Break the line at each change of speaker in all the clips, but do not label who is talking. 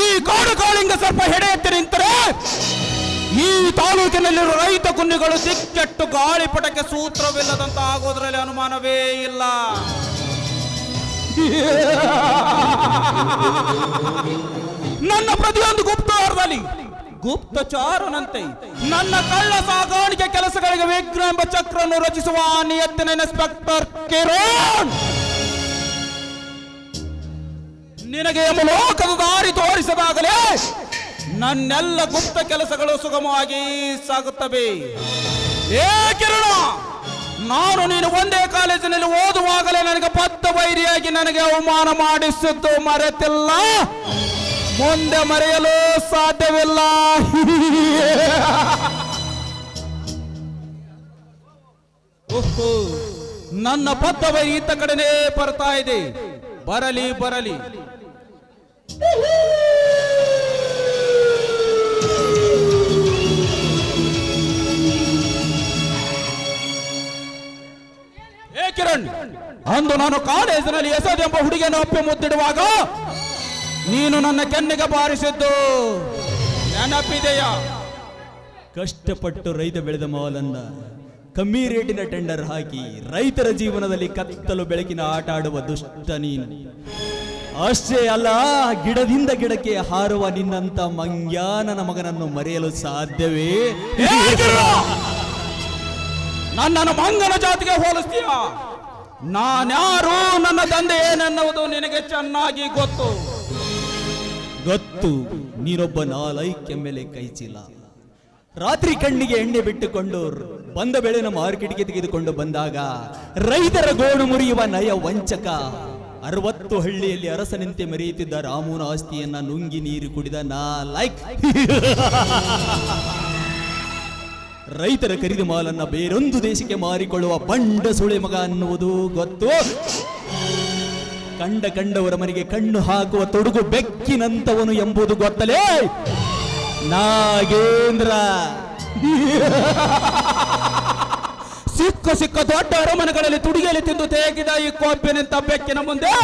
ಈ ಕಾಡು ಕಾಳಿಂಗ ಸ್ವಲ್ಪ ಹೆಡೆ ಎತ್ತಿ ನಿಂತರೆ, ಈ ತಾಲೂಕಿನಲ್ಲಿರುವ ರೈತ ಕುನ್ನಿಗಳು ಸಿಕ್ಕೆಟ್ಟು ಗಾಳಿಪಟಕ್ಕೆ ಸೂತ್ರವಿಲ್ಲದಂತ ಆಗೋದ್ರಲ್ಲಿ ಅನುಮಾನವೇ ಇಲ್ಲ. ನನ್ನ ಪ್ರತಿಯೊಂದು ಗುಪ್ತವಾರದಲ್ಲಿ ಗುಪ್ತಚಾರನಂತೆ ನನ್ನ ಕಳ್ಳ ಸಾಗಾಣಿಕೆ ಕೆಲಸಗಳಿಗೆ ವಿಘ್ನ ಎಂಬ ಚಕ್ರವನ್ನು ರಚಿಸುವ ನಿಯತ್ತಿನ ಇನ್ಸ್ಪೆಕ್ಟರ್ ಕಿರಣ್! ನಿನಗೆ ಲೋಕದ ದಾರಿ ತೋರಿಸದಾಗಲೇ ನನ್ನೆಲ್ಲ ಗುಪ್ತ ಕೆಲಸಗಳು ಸುಗಮವಾಗಿ ಸಾಗುತ್ತವೆ. ಏ ಕಿರಣ! ನಾನು ನೀನು ಒಂದೇ ಕಾಲೇಜಿನಲ್ಲಿ ಓದುವಾಗಲೇ ನನಗೆ ಪತ್ತ ವೈರಿಯಾಗಿ ನನಗೆ ಅವಮಾನ ಮಾಡಿಸಿದ್ದು ಮರೆತಿಲ್ಲ. ಮುಂದೆ ಮರೆಯಲು ಸಾಧ್ಯವಿಲ್ಲ. ಓಹೋ, ನನ್ನ ಪದ್ಧವ ಈತ ಕಡೆನೇ ಬರ್ತಾ ಇದೆ. ಬರಲಿ ಬರಲಿ. ಏ ಕಿರಣ್, ಅಂದು ನಾನು ಕಾಲೇಜಿನಲ್ಲಿ ಎಸೋದೆಂಬ ಹುಡುಗಿಯನ್ನು ಅಪ್ಪಿ ಮುದ್ದಿಡುವಾಗ ನೀನು ನನ್ನ ಕೆನ್ನಿಗೆ ಬಾರಿಸಿದ್ದು. ನೆನಪಿದೆಯಾ?
ಕಷ್ಟಪಟ್ಟು ರೈತ ಬೆಳೆದ ಮಾಲನ್ನ ಕಮ್ಮಿ ರೇಟಿನ ಟೆಂಡರ್ ಹಾಕಿ ರೈತರ ಜೀವನದಲ್ಲಿ ಕತ್ತಲು ಬೆಳಕಿನ ಆಟ ಆಡುವ ದುಷ್ಟ ನೀನು. ಅಷ್ಟೇ ಅಲ್ಲ, ಗಿಡದಿಂದ ಗಿಡಕ್ಕೆ ಹಾರುವ ನಿನ್ನಂತ ಮಂಗ್ಯಾನನ ಮಗನನ್ನು ಮರೆಯಲು ಸಾಧ್ಯವೇ!
ನನ್ನನ್ನು ಮಂಗನ ಜಾತಿಗೆ ಹೋಲಿಸ್ತೀಯ? ನಾನ್ಯಾರು ನನ್ನ ತಂದೆ ಏನೆನ್ನುವುದು ನಿನಗೆ ಚೆನ್ನಾಗಿ ಗೊತ್ತು?
ಗೊತ್ತು ನೀನೊಬ್ಬ ನಾಲೈಕ್ ಮೇಲೆ ಕೈಚೀಲ ರಾತ್ರಿ ಕಣ್ಣಿಗೆ ಎಣ್ಣೆ ಬಿಟ್ಟುಕೊಂಡು ಬಂದ ಬೆಳೆನ ಮಾರ್ಕೆಟ್ಗೆ ತೆಗೆದುಕೊಂಡು ಬಂದಾಗ ರೈತರ ಗೋಣು ಮುರಿಯುವ ನಯ ವಂಚಕ ಅರವತ್ತು ಹಳ್ಳಿಯಲ್ಲಿ ಅರಸನಂತೆ ಮರೆಯುತ್ತಿದ್ದ ರಾಮುನ ಆಸ್ತಿಯನ್ನ ನುಂಗಿ ನೀರು ಕುಡಿದ ನಾ ಲೈಕ್. ರೈತರ ಖರೀದಿ ಮಾಲನ್ನ ಬೇರೊಂದು ದೇಶಕ್ಕೆ ಮಾರಿಕೊಳ್ಳುವ ಬಂಡ ಸುಳೆ ಮಗ ಅನ್ನುವುದು ಗೊತ್ತು? ಕಂಡ ಕಂಡವರ ಮನೆಗೆ ಕಣ್ಣು ಹಾಕುವ ತೊಡುಗು ಬೆಕ್ಕಿನಂತವನು ಎಂಬುದು ಗೊತ್ತಲೇ? ನಾಗೇಂದ್ರ.
ಸಿಕ್ಕ ಸಿಕ್ಕ ದೊಡ್ಡ ಅರಮನೆಗಳಲ್ಲಿ ತುಡಿಗೆಯಲ್ಲಿ ತಿಂದು ತೇಗಿದ ಈ ಕೊಬ್ಬಿನಿಂತ ಬೆಕ್ಕಿನ ಮುಂದೆ.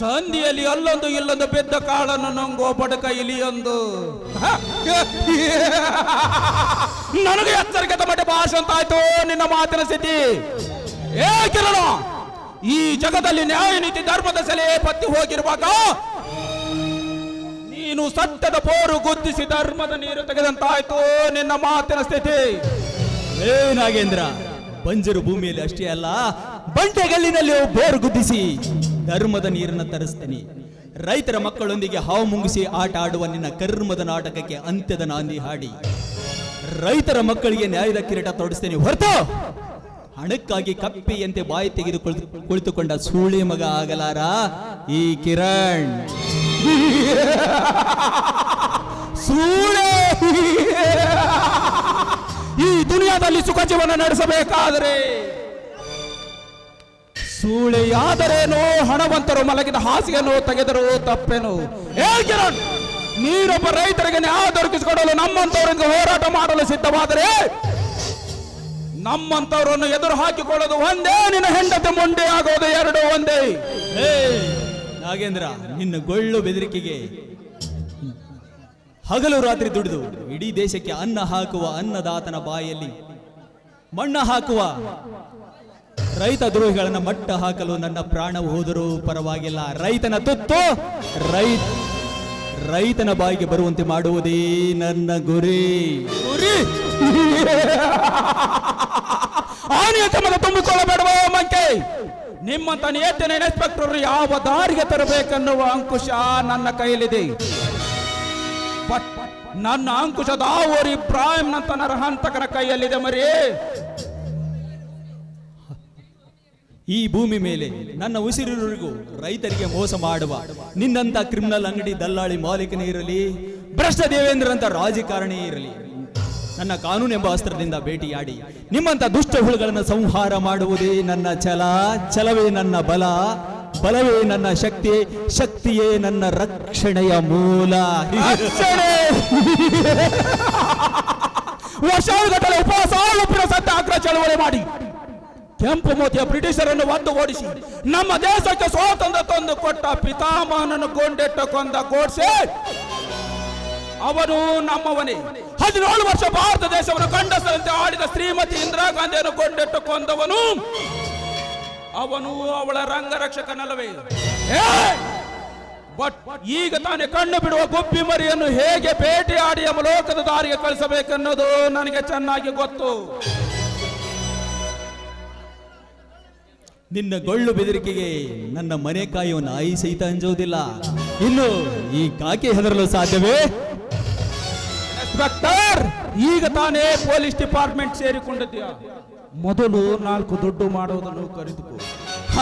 ಸಂಧಿಯಲ್ಲಿ ಅಲ್ಲೊಂದು ಇಲ್ಲೊಂದು ಬಿದ್ದ ಕಾಳನ್ನು ನಂಗೋ ಬಡಕ ಇಲಿಯೊಂದು. ನನಗೆ ಎಚ್ಚರಿಕೆ ತಮ್ಮಟ ಭಾಷೆ ಅಂತ ಆಯ್ತು ನಿನ್ನ ಮಾತಿನ ಸ್ಥಿತಿ? ಏ ಕಿರಣ ಈ ಜಗದಲ್ಲಿ ನ್ಯಾಯ ನೀತಿ ಧರ್ಮದ ಸೆಲೆ ಪತ್ತಿ ಹೋಗಿರುವಾಗ ನೀನು ಸತ್ಯದ ಪೋರು ಗುದ್ದಿಸಿ ಧರ್ಮದ ನೀರು ತೆಗೆದಂತಾಯ್ತು ನಿನ್ನ ಮಾತಿನ ಸ್ಥಿತಿ.
ಏ ನಾಗೇಂದ್ರ, ಬಂಜರು ಭೂಮಿಯಲ್ಲಿ ಅಷ್ಟೇ ಅಲ್ಲ ಬಂಟೆಗಲ್ಲಿನಲ್ಲಿ ಬೋರು ಗುದ್ದಿಸಿ ಧರ್ಮದ ನೀರನ್ನ ತರಿಸ್ತೇನೆ. ರೈತರ ಮಕ್ಕಳೊಂದಿಗೆ ಹಾವು ಮುಂಗಿಸಿ ಆಟ ಆಡುವ ನಿನ್ನ ಕರ್ಮದ ನಾಟಕಕ್ಕೆ ಅಂತ್ಯದ ನಾಂದಿ ಹಾಡಿ. ರೈತರ ಮಕ್ಕಳಿಗೆ ನ್ಯಾಯದ ಕಿರೀಟ ತೊಡಿಸ್ತೇನೆ ಹೊರತು ಹಣಕ್ಕಾಗಿ ಕಪ್ಪಿಯಂತೆ ಬಾಯಿ ತೆಗೆದು ಕುಳಿತು- ಕುಳಿತುಕೊಂಡ ಸೂಳೆ ಮಗ ಆಗಲಾರ ಈ ಕಿರಣ್.
ಸೂಳೆ. ಈ ದುನಿಯಾದಲ್ಲಿ ಸುಖ ಜೀವನ ನಡೆಸಬೇಕಾದರೆ. ಸೂಳೆಯಾದರೇನೋ ಹಣವಂತರು ಮಲಗಿದ ಹಾಸಿಗೆಯನ್ನು ತೆಗೆದರು ತಪ್ಪೇನು. ಏ ಕಿರಣ್, ನೀರೊಬ್ಬ ರೈತರಿಗೆ ನ್ಯಾಯ ದೊರಕಿಸಿಕೊಡಲು ನಮ್ಮಂತವರಿಂದ ಹೋರಾಟ ಮಾಡಲು ಸಿದ್ಧವಾದರೆ ನಮ್ಮಂತವರನ್ನು ಎದುರು ಹಾಕಿಕೊಳ್ಳೋದು ಒಂದೇ ನಿನ್ನ ಹೆಂಡತಿ ಮುಂಡೆ ಆಗೋದು ಎರಡು ಒಂದೇ.
ಹೇ ನಾಗೇಂದ್ರ ನಿನ್ನ ಗೊಳ್ಳು ಬೆದರಿಕೆಗೆ ಹಗಲು ರಾತ್ರಿ ದುಡಿದು ಇಡೀ ದೇಶಕ್ಕೆ ಅನ್ನ ಹಾಕುವ ಅನ್ನದಾತನ ಬಾಯಲ್ಲಿ ಮಣ್ಣ ಹಾಕುವ ರೈತ ದ್ರೋಹಿಗಳನ್ನ ಮಟ್ಟ ಹಾಕಲು ನನ್ನ ಪ್ರಾಣ ಹೋದರೂ ಪರವಾಗಿಲ್ಲ. ರೈತನ ತುತ್ತು ರೈತ ರೈತನ ಬಾಯಿಗೆ ಬರುವಂತೆ ಮಾಡುವುದೇ ನನ್ನ ಗುರಿ.
ಗುರಿ? ತುಂಬಿಕೊಳ್ಳಬೇಡವೋ ಮಂಕೆ. ನಿಮ್ಮಂತ ನಿಯತ್ತಿನ ಇನ್ಸ್ಪೆಕ್ಟರ್ ಯಾವ ದಾರಿಗೆ ತರಬೇಕೆನ್ನುವ ಅಂಕುಶ ನನ್ನ ಕೈಯಲ್ಲಿದೆ. ನನ್ನ ಅಂಕುಶದ ಆವರಿ ಇಬ್ರಾಹಿಂನಂತ ನರಹಂತಕನ ಕೈಯಲ್ಲಿದೆ ಮರಿ.
ಈ ಭೂಮಿ ಮೇಲೆ ನನ್ನ ಉಸಿರಿರುವರೆಗೂ ರೈತರಿಗೆ ಮೋಸ ಮಾಡುವ ನಿನ್ನಂತ ಕ್ರಿಮಿನಲ್ ಅಂಗಡಿ ದಲ್ಲಾಳಿ ಮಾಲೀಕನೇ ಇರಲಿ ಭ್ರಷ್ಟ ದೇವೇಂದ್ರ ಅಂತ ರಾಜಕಾರಣಿ ಇರಲಿ ನನ್ನ ಕಾನೂನು ಎಂಬ ಅಸ್ತ್ರದಿಂದ ಭೇಟಿಯಾಡಿ ನಿಮ್ಮಂತ ದುಷ್ಟ ಹುಳುಗಳನ್ನು ಸಂಹಾರ ಮಾಡುವುದೇ ನನ್ನ ಛಲ. ಛಲವೇ ನನ್ನ ಬಲ. ಬಲವೇ ನನ್ನ ಶಕ್ತಿ. ಶಕ್ತಿಯೇ ನನ್ನ ರಕ್ಷಣೆಯ ಮೂಲ.
ಅಕ್ಷರೆ! ವರ್ಷಾನುಗಟ್ಟಲೆ ಉಪವಾಸ ಸತ್ಯಾಗ್ರಹ ಚಳವಳಿ ಮಾಡಿ. ಕೆಂಪು ಮೋತಿಯ ಬ್ರಿಟಿಷರನ್ನು ಒಂದು ಓಡಿಸಿ, ನಮ್ಮ ದೇಶಕ್ಕೆ ಸ್ವಾತಂತ್ರ್ಯ ತಂದು ಕೊಟ್ಟ ಪಿತಾಮಹನನ್ನು ಕೊಂಡೆಟ್ಟ ಕೊಂದ ಗೋಡ್ಸೆ. ಅವನು ನಮ್ಮವನೇ. ಹದಿನೇಳು ವರ್ಷ ಭಾರತ ದೇಶವನ್ನು ಕಂಡಸರಂತೆ ಆಡಿದ ಶ್ರೀಮತಿ ಇಂದಿರಾ ಗಾಂಧಿಯನ್ನು ಕೊಂಡೆಟ್ಟು ಕೊಂದವನು ಅವನು ಅವಳ ರಂಗರಕ್ಷಕನಲ್ಲವೇ! ಬಟ್ ಈಗ ತಾನೇ ಕಣ್ಣು ಬಿಡುವ ಗುಬ್ಬಿ ಮರಿಯನ್ನು ಹೇಗೆ ಬೇಟೆಯಾಡಿ ಎಂಬ ಲೋಕದ ದಾರಿಗೆ ಕಳಿಸಬೇಕೆನ್ನೋದು ನನಗೆ ಚೆನ್ನಾಗಿ ಗೊತ್ತು.
ನಿನ್ನ ಗೊಳ್ಳು ಬೆದರಿಕೆಗೆ ನನ್ನ ಮನೆ ಕಾಯುವ ನಾಯಿ ಸಹಿತ ಅಂಜುವುದಿಲ್ಲ ಇನ್ನು ಈ ಕಾಕೆ ಹೆದರಲು ಸಾಧ್ಯವೇ?
ಇನ್ಸ್ಪೆಕ್ಟರ್ ಈಗ ತಾನೇ ಪೊಲೀಸ್ ಡಿಪಾರ್ಟ್ಮೆಂಟ್ ಸೇರಿಕೊಂಡಿದ್ದೀಯ. ಮೊದಲು ನಾಲ್ಕು ದುಡ್ಡು ಮಾಡುವುದನ್ನು ಕರೆದುಕೋ.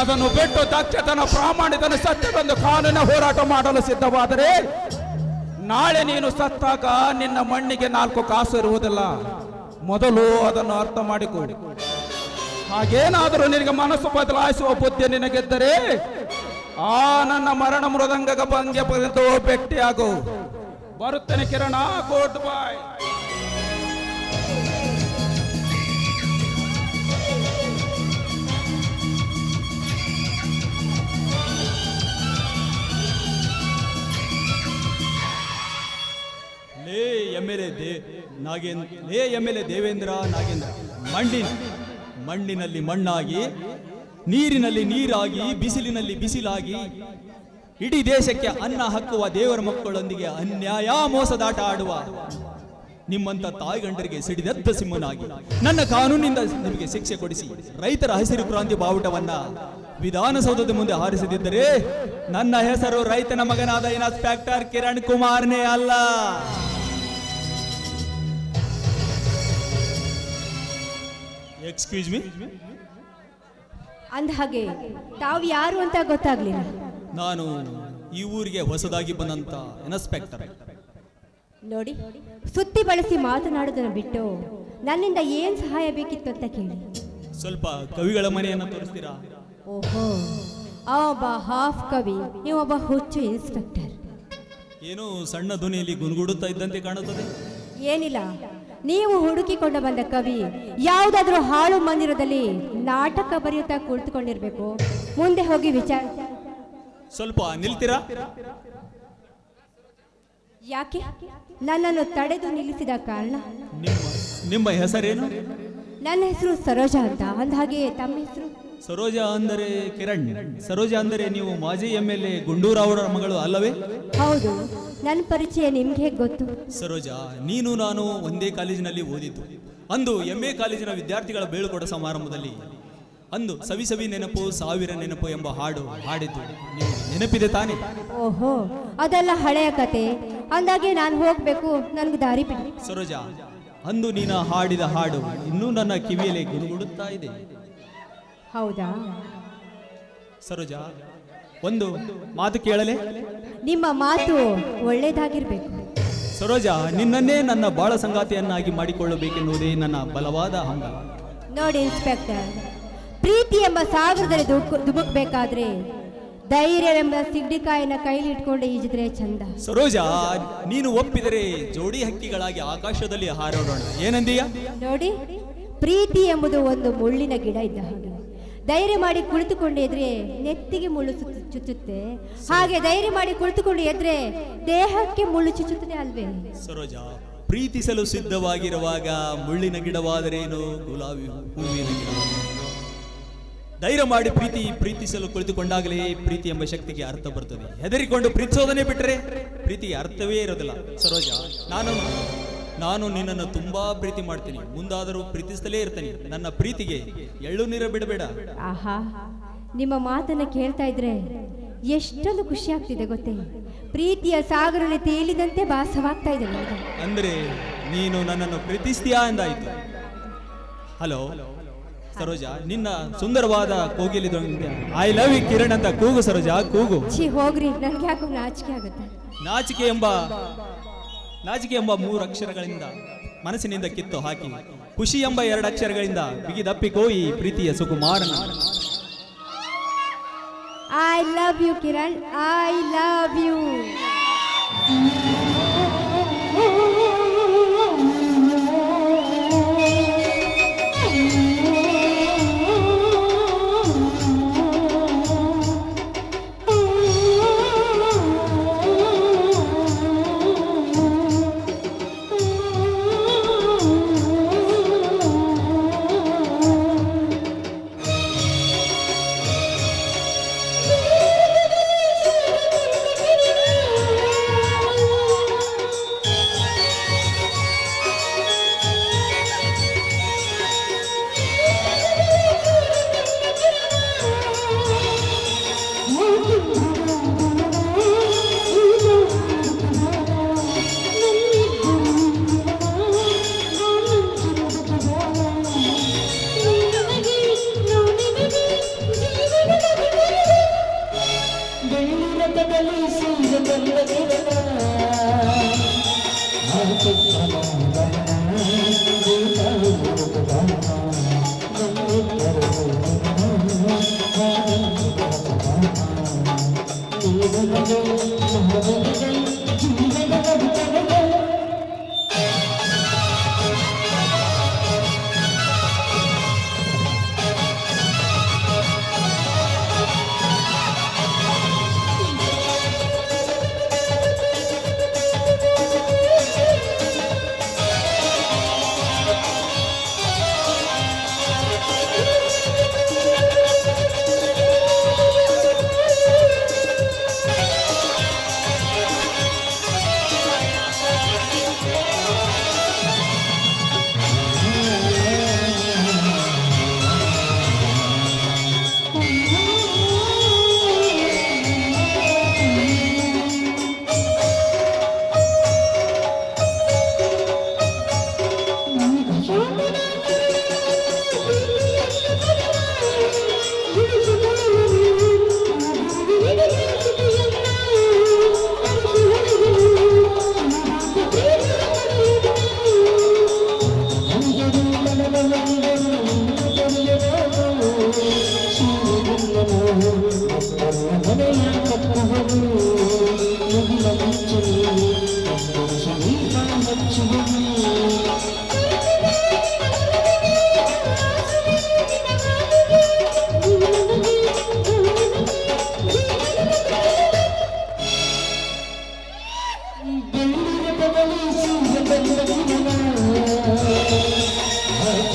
ಅದನ್ನು ಬಿಟ್ಟು ದಕ್ಷತನ ಪ್ರಾಮಾಣಿಕನ ಸತ್ಯವೆಂದು ಕಾನೂನಿನ ಹೋರಾಟ ಮಾಡಲು ಸಿದ್ಧವಾದರೆ, ನಾಳೆ ನೀನು ಸತ್ತಾಗ ನಿನ್ನ ಮಣ್ಣಿಗೆ ನಾಲ್ಕು ಕಾಸು ಇರುವುದಿಲ್ಲ. ಮೊದಲು ಅದನ್ನು ಅರ್ಥ ಮಾಡಿಕೊಡಿ ಹಾಗೇನಾದರೂ ನಿನಗೆ ಮನಸ್ಸು ಬದಲಾಯಿಸುವ ಬುದ್ಧಿ ನಿನಗೆದ್ದರೆ, ಆ ನನ್ನ ಮರಣ ಮೃದಂಗ ಭಂಗ್ಯ ಬಂದು ಭೇಟಿಯಾಗು. ಬರುತ್ತೇನೆ ಕಿರಣ ಕೋಟ್ ಬಾಯ್
ಲೇ ಎಂ ನಾಗೇಂದ್ರ ಲೇ ಎಂ ದೇವೇಂದ್ರ, ನಾಗೇಂದ್ರ. ಮಣ್ಣಿನ, ಮಣ್ಣಿನಲ್ಲಿ ಮಣ್ಣಾಗಿ, ನೀರಿನಲ್ಲಿ ನೀರಾಗಿ, ಬಿಸಿಲಿನಲ್ಲಿ ಬಿಸಿಲಾಗಿ ಇಡೀ ದೇಶಕ್ಕೆ ಅನ್ನ ಹಕ್ಕುವ ದೇವರ ಮಕ್ಕಳೊಂದಿಗೆ ಅನ್ಯಾಯ ಮೋಸದಾಟ ಆಡುವ ನಿಮ್ಮಂತ ತಾಯಿಗಂಡರಿಗೆ ಸಿಡಿದೆದ್ದ ಸಿಂಹನಾಗಿ. ನನ್ನ ಕಾನೂನಿನಿಂದ ನಿಮಗೆ ಶಿಕ್ಷೆ ಕೊಡಿಸಿ, ರೈತರ ಹಸಿರು ಕ್ರಾಂತಿ ಬಾವುಟವನ್ನ ವಿಧಾನಸೌಧದ ಮುಂದೆ ಹಾರಿಸದಿದ್ದರೆ ನನ್ನ ಹೆಸರು ರೈತನ ಮಗನಾದ ಇನ್ಸ್ಪೆಕ್ಟರ್ ಕಿರಣ್ ಕುಮಾರ್ನೇ ಅಲ್ಲ. ಎಕ್ಸ್ಕ್ಯೂಸ್ ಮೀ
ಅಂದ ಹಾಗೆ, ತಾವು ಯಾರು ಅಂತ ಗೊತ್ತಾಗ್ಲಿಲ್ಲ.
ನಾನು ಈ ಊರಿಗೆ ಹೊಸದಾಗಿ ಬಂದಂತ ಇನ್ಸ್ಪೆಕ್ಟರ್
ನೋಡಿ ಸುತ್ತಿ ಬಳಸಿ ಮಾತನಾಡೋದನ್ನು ಬಿಟ್ಟು ನನ್ನಿಂದ ಏನ್ ಸಹಾಯ ಬೇಕಿತ್ತು ಅಂತ ಕೇಳಿ.
ಸ್ವಲ್ಪ ಕವಿಗಳ ಮನೆಯನ್ನ ತೋರಿಸ್ತೀರಾ?
ಓಹೋ ಆ ಒಬ್ಬ ಹಾಫ್ ಕವಿ ನೀವೊಬ್ಬ ಹುಚ್ಚು ಇನ್ಸ್ಪೆಕ್ಟರ್
ಏನೋ ಸಣ್ಣ ಧ್ವನಿಯಲ್ಲಿ ಗುನುಗುಡುತ್ತಾ ಇದ್ದಂತೆ ಕಾಣುತ್ತದೆ.
ಏನಿಲ್ಲ ನೀವು ಹುಡುಕಿಕೊಂಡು ಬಂದ ಕವಿ ಯಾವುದಾದ್ರೂ ಹಾಳು ಮಂದಿರದಲ್ಲಿ ನಾಟಕ ಬರೆಯುತ್ತಾ ಕುಳಿತುಕೊಂಡಿರ್ಬೇಕು. ಮುಂದೆ ಹೋಗಿ ವಿಚಾರ
ಸ್ವಲ್ಪ ನಿಲ್ತೀರಾ?
ಯಾಕೆ? ನನ್ನನ್ನು ತಡೆದು ನಿಲ್ಲಿಸಿದ ಕಾರಣ.
ನಿಮ್ಮ ಹೆಸರೇನು?
ನನ್ನ ಹೆಸರು ಸರೋಜಾ ಅಂತ ಅಂದಹಾಗೆ ತಮ್ಮ ಹೆಸರು?
ಸರೋಜಾ ಅಂದರೆ ಕಿರಣ್. ಸರೋಜಾ ಅಂದರೆ ನೀವು ಮಾಜಿ ಎಂ ಎಲ್ ಎ ಗುಂಡೂರಾವ್ ಅವರ ಮಗಳು ಅಲ್ಲವೇ?
ಹೌದು ನನ್ನ ಪರಿಚಯ ನಿಮ್ಗೆ ಹೇಗೆ ಗೊತ್ತು?
ಸರೋಜಾ ನೀನು ನಾನು ಒಂದೇ ಕಾಲೇಜಿನಲ್ಲಿ ಓದಿದ್ದು. ಅಂದು ಎಂ ಎ ಕಾಲೇಜಿನ ವಿದ್ಯಾರ್ಥಿಗಳ ಬೀಳ್ಕೊಡ ಸಮಾರಂಭದಲ್ಲಿ ಅಂದು ಸವಿ ಸವಿ ನೆನಪು ಸಾವಿರ ನೆನಪು ಎಂಬ ಹಾಡು ಹಾಡಿದ್ದು ನೆನಪಿದೆ ತಾನೇ?
ಓಹೋ ಅದೆಲ್ಲ ಹಳೆಯ ಕತೆ. ಅಂದಾಗೆ ನಾನು ಹೋಗ್ಬೇಕು ನನ್ಗೆ ದಾರಿ ಬಿಡಿ.
ಸರೋಜಾ ಅಂದು ನೀನು ಹಾಡಿದ ಹಾಡು ಇನ್ನೂ ನನ್ನ ಕಿವಿಯಲ್ಲಿ ಗುಡುಗುಡುತ್ತಾ ಇದೆ.
ಹೌದಾ?
ಸರೋಜಾ ಒಂದು ಮಾತು ಕೇಳಲೆ?
ನಿಮ್ಮ ಮಾತು ಒಳ್ಳೇದಾಗಿರ್ಬೇಕು.
ಸರೋಜಾ ನಿನ್ನನ್ನೇ ನನ್ನ ಬಾಳ ಸಂಗಾತಿಯನ್ನಾಗಿ ಮಾಡಿಕೊಳ್ಳಬೇಕೆನ್ನುವುದೇ ನನ್ನ ಬಲವಾದ ಹಂಗ.
ನೋಡಿ ಇನ್ಸ್ಪೆಕ್ಟರ್ ಪ್ರೀತಿ ಎಂಬ ಸಾಗರದಲ್ಲಿ ದುಬುಕ್ಬೇಕಾದ್ರೆ ಧೈರ್ಯವೆಂಬ ಸಿಗ್ಡಿಕಾಯಿನ ಕೈಲಿ ಇಟ್ಕೊಂಡು ಈಜಿದ್ರೆ ಚಂದ.
ಸರೋಜಾ ನೀನು ಒಪ್ಪಿದರೆ ಜೋಡಿ ಹಕ್ಕಿಗಳಾಗಿ ಆಕಾಶದಲ್ಲಿ ಹಾರೋಡೋಣ ಏನಂದೀಯ?
ನೋಡಿ ಪ್ರೀತಿ ಎಂಬುದು ಒಂದು ಮುಳ್ಳಿನ ಗಿಡ ಇದ್ದ ಹಾಗೆ. ಧೈರ್ಯ ಮಾಡಿ ಕುಳಿತುಕೊಂಡು ಎದ್ರೆ ನೆತ್ತಿಗೆ ಮುಳ್ಳು ಚುಚ್ಚುತ್ತೆ. ಹಾಗೆ ಧೈರ್ಯ ಮಾಡಿ ಕುಳಿತುಕೊಂಡು ಎದ್ರೆ ದೇಹಕ್ಕೆ ಮುಳ್ಳು ಚುಚ್ಚುತ್ತದೆ ಅಲ್ವೇ?
ಸರೋಜಾ ಪ್ರೀತಿಸಲು ಸಿದ್ಧವಾಗಿರುವಾಗ ಮುಳ್ಳಿನ ಗಿಡವಾದರೇನು? ಗುಲಾಬಿ ಹೂವಿನ ಗಿಡ. ಧೈರ್ಯ ಮಾಡಿ ಪ್ರೀತಿ ಪ್ರೀತಿಸಲು ಕುಳಿತುಕೊಂಡಾಗಲೇ ಪ್ರೀತಿ ಎಂಬ ಶಕ್ತಿಗೆ ಅರ್ಥ ಬರ್ತದೆ. ಹೆದರಿಕೊಂಡು ಪ್ರೀತಿಸೋದನ್ನೇ ಬಿಟ್ಟರೆ ಪ್ರೀತಿಗೆ ಅರ್ಥವೇ ಇರೋದಿಲ್ಲ. ಸರೋಜ ನಾನು ನಾನು ನಿನ್ನನ್ನು ತುಂಬಾ ಪ್ರೀತಿ ಮಾಡ್ತೀನಿ. ಮುಂದಾದರೂ ಪ್ರೀತಿಸಲೇ ಇರ್ತೇನೆ. ನನ್ನ ಪ್ರೀತಿಗೆ ಎಳ್ಳು ನೀರ ಬಿಡಬೇಡ.
ಆಹಾ ನಿಮ್ಮ ಮಾತನ್ನ ಕೇಳ್ತಾ ಇದ್ರೆ ಎಷ್ಟೊಂದು ಖುಷಿ ಆಗ್ತಿದೆ ಗೊತ್ತೇ? ಪ್ರೀತಿಯ ಸಾಗರಲ್ಲಿ ತೇಲಿದಂತೆ ಭಾಸವಾಗ್ತಾ ಇದೆ ನನಗೆ.
ಅಂದ್ರೆ ನೀನು ನನ್ನನ್ನು ಪ್ರೀತಿಸ್ತೀಯಾ ಎಂದಾಯ್ತು. ಹಲೋ. ಸರೋಜಾ ನಿನ್ನ ಸುಂದರವಾದ ಕೋಗಿಲಿ ಐ ಲವ್ ಯು ಕಿರಣ್ ಅಂತ ಕೂಗು ಸರೋಜಾ ಕೂಗು.
ಛೀ ಹೋಗ್ರಿ ನನ್ಗೆ ಯಾಕೋ ನಾಚಿಕೆ ಆಗುತ್ತೆ.
ನಾಚಿಕೆ ಎಂಬ ನಾಚಿಕೆ ಎಂಬ ಮೂರು ಅಕ್ಷರಗಳಿಂದ ಮನಸ್ಸಿನಿಂದ ಕಿತ್ತು ಹಾಕಿ ಖುಷಿ ಎಂಬ ಎರಡು ಅಕ್ಷರಗಳಿಂದ ಬಿಗಿದಪ್ಪಿಕೋ ಕೋಯಿ ಪ್ರೀತಿಯ ಸುಕುಮಾರನ.
I love you Kiran I love you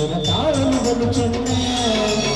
சொன்ன தாளம் சொன்ன